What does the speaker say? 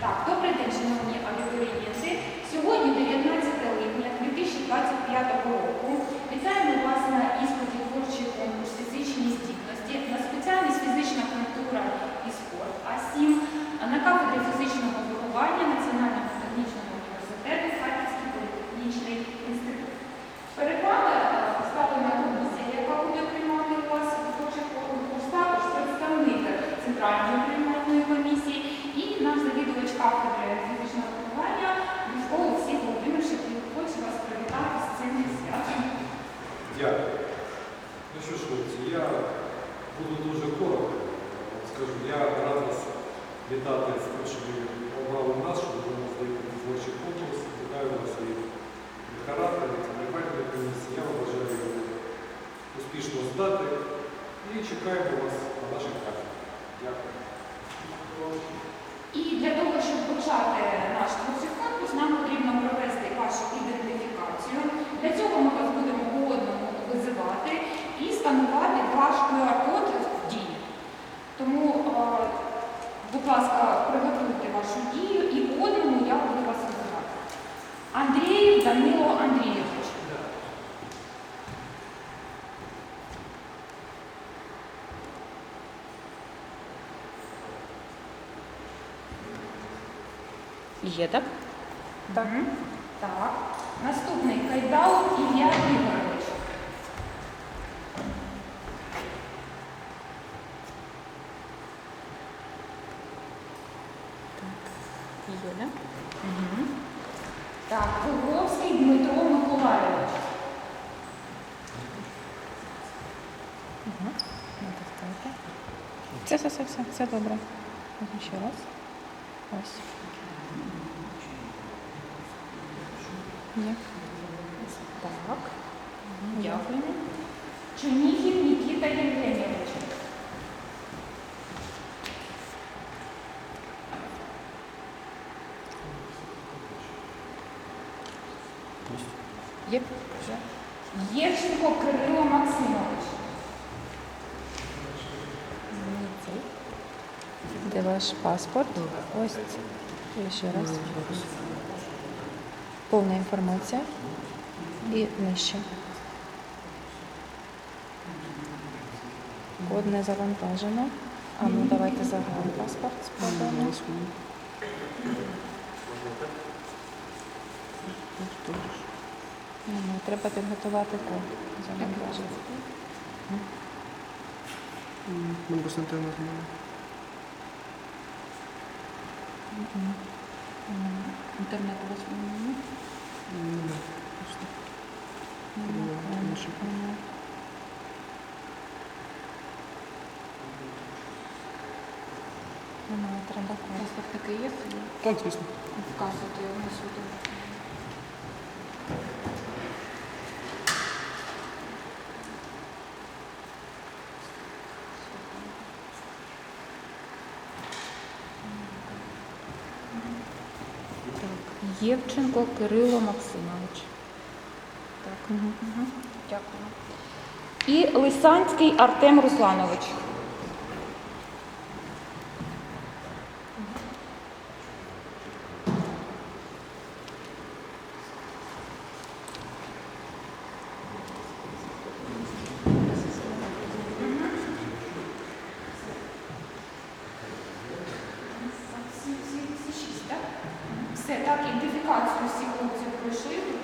Так, добрий день, шановні аудиторії. Сьогодні 19 кафедри фізичного виховання Військово Олексій Володимирович, який хоче вас привітати з цим святом. Дякую. Ну що ж, хлопці, я буду дуже коротко. Скажу, я рад вас вітати з тим, що обрали нас, що ви можете здати творчий конкурс. Вітаю вас і характер, і приймальної комісії. Я вам бажаю успішно здати і чекаємо вас на наших кафедрах. Дякую. І для того, щоб почати наш творчий конкурс, нам потрібно провести вашу ідентифікацію. Для цього ми вас будемо по одному визивати і сканувати ваш QR-код в дії. Тому, е, будь ласка, приготуйте вашу дію і по одному я буду Є, так? Так. Так. Наступний Кайдал Ілля Ігорович. Є, так? Угу. Так, Виговський Дмитро Миколайович. Угу. Натискайте. Все, все, все, все, все добре. Можна ще раз. Ось. Є. Так. Дякуємо. Чуніхів Нікіта Євгенійович. Є. Євченко Кирило Максимович. Де ваш паспорт? Ось. Ще раз. Повна інформація. І нижче. Код не завантажено. А ну давайте загальний паспорт спробуємо. Ну, треба підготувати код. Завантажити. Мене просто інтернет немає. Інтернет у вас немає? Немає. Просто. Немає. Немає, Немає. Треба. Паспорт такий є? Так, звісно. Вказуйте його на сюди. Так. Євченко Кирило Максимович. Так. Угу. Угу. Дякую. І Лисанський Артем Русланович. Все, так, ідентифікацію всі хлопці пройшли.